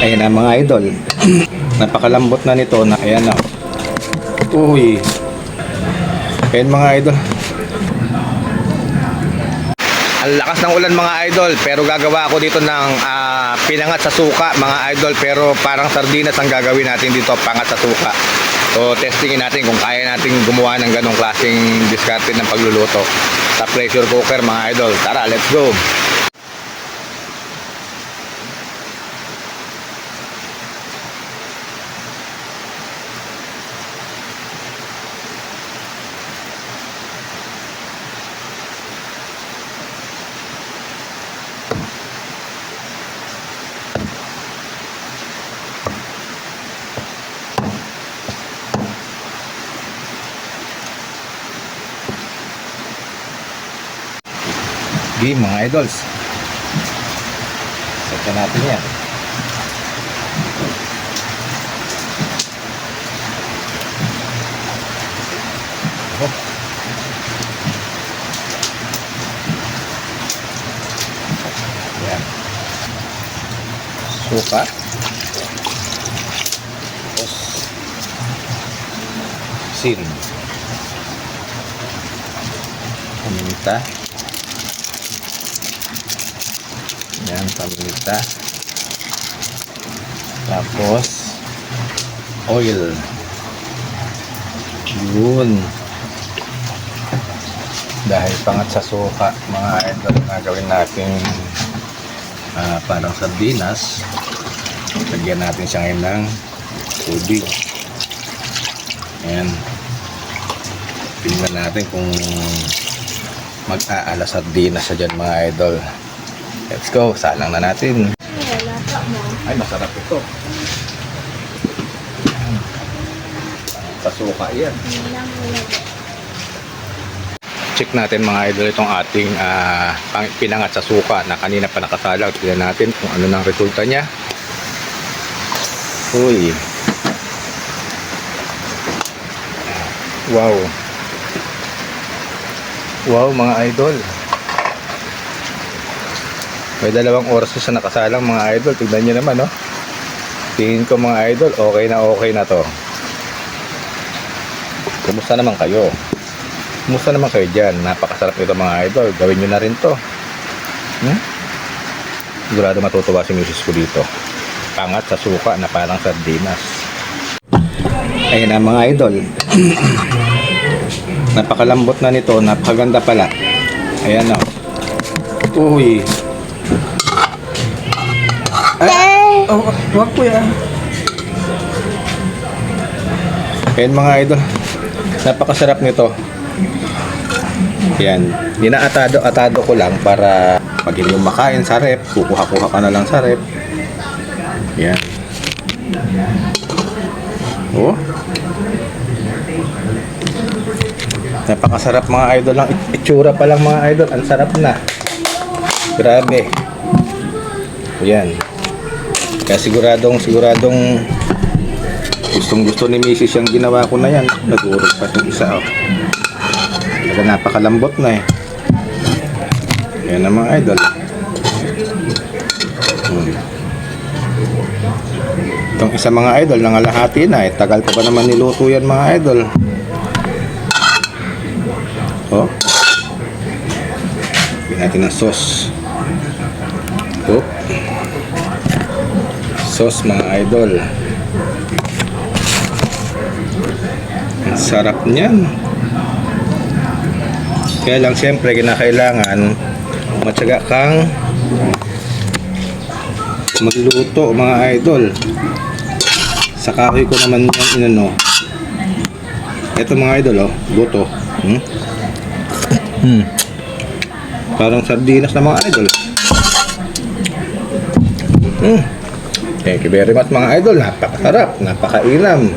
Ayan na mga idol. Napakalambot na nito na ayan na. Uy. Ayan mga idol. Ang lakas ng ulan mga idol pero gagawa ako dito ng ah, pinangat sa suka mga idol pero parang sardinas ang gagawin natin dito pangat sa suka. So testingin natin kung kaya natin gumawa ng ganong klaseng diskarte ng pagluluto sa pressure cooker mga idol. Tara, let's go. Game mga idols. Set na natin yan. Oh. Yan. Suka. Tapos sin. Paminta. Yan, paminta. Tapos, oil. Yun. Dahil pangat sa suka, mga idol, na gawin natin ah, parang sardinas. Lagyan natin siya ngayon ng tubig. Ayan. Tingnan natin kung mag-aala sardinas siya dyan mga idol. Let's go, salang na natin. Ay, masarap ito. Ayan. Sa suka yan. Check natin mga idol itong ating pang- pinangat sa suka na kanina pa nakasalang. Tignan natin kung ano nang resulta niya. Uy. Wow. Wow mga idol. May dalawang oras sa nakasalang mga idol. Tignan nyo naman, no? Tingin ko mga idol, okay na okay na to. Kumusta naman kayo? Kumusta naman kayo dyan? Napakasarap nito mga idol. Gawin nyo na rin to. Hmm? Sigurado matutuwa si misis ko dito. Pangat sa suka na parang sardinas. Ayun na mga idol. Napakalambot na nito. Napakaganda pala. Ayan na. Uy. Ay, oh, wag po yan. Ayan mga idol. Napakasarap nito. Yan. Dinaatado-atado ko lang para pag hindi mo makain sa rep, kukuha-kuha ka na lang sa rep. Yan. Oh. Napakasarap mga idol lang. Itsura pa lang mga idol. Ang sarap na. Grabe. Yan. Kaya siguradong, siguradong gustong gusto ni Mrs. yung ginawa ko na yan. Nagurog pa yung isa. Oh. Talaga napakalambot na eh. Yan ang mga idol. Hmm. Itong isa mga idol, nangalahati na eh. Tagal pa ba naman niluto yan mga idol? Oh. Bigyan natin ng sauce. Oh. Sauce mga idol. Ang sarap niyan. Kaya lang siyempre kinakailangan matyaga kang magluto mga idol. Sa kahoy ko naman yan inano. Ito mga idol oh, buto. Hmm? Hmm. Parang sardinas na mga idol. Hmm. Thank you very much mga idol. Napakasarap, napakainam.